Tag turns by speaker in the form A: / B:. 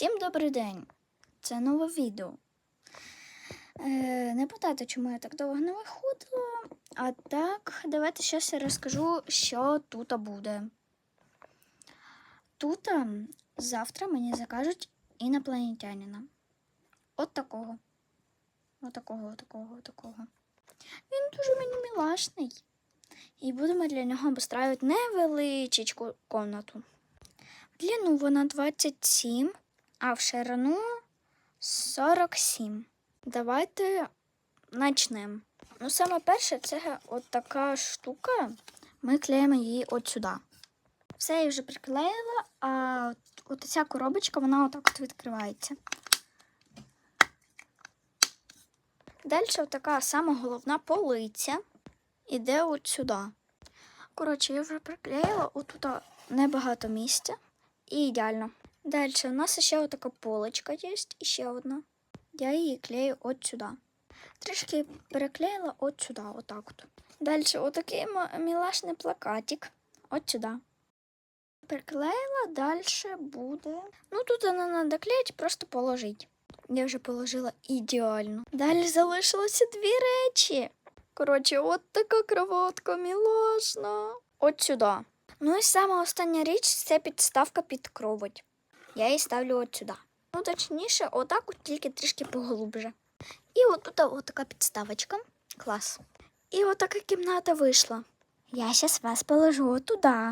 A: Всім добрий день! Це нове відео. Е, не питайте, чому я так довго не виходила. А так, давайте зараз я розкажу, що тут буде. Тут завтра мені закажуть інопланетянина. От такого. От такого, от такого, от такого. Він дуже мені мілашний. І будемо для нього обустраювати невеличку комнату. Длину вона 27, а в ширину 47. Давайте почнемо. Ну, саме перше, це от така штука. Ми клеїмо її от сюди. Все я вже приклеїла, а от, ця коробочка, вона отак от відкривається. Далі така сама головна полиця іде от сюди. Коротше, я вже приклеїла, отут небагато місця і ідеально. Далі у нас ще отака полочка є, і одна. Я її клею от сюди. Трішки переклеїла от сюди, отак от. Далі отакий мілашний плакатик. От сюди. Приклеїла, далі буде. Ну, тут не треба клеїти, просто положити. Я вже положила ідеально. Далі залишилося дві речі. Коротше, от така кроватка мілашна. От сюди. Ну і сама остання річ це підставка під кровать. Я її ставлю от сюди. Ну, точніше, отак от тільки трішки поглубже. І отут от така підставочка. Клас. І отака кімната вийшла. Я зараз вас положу туди.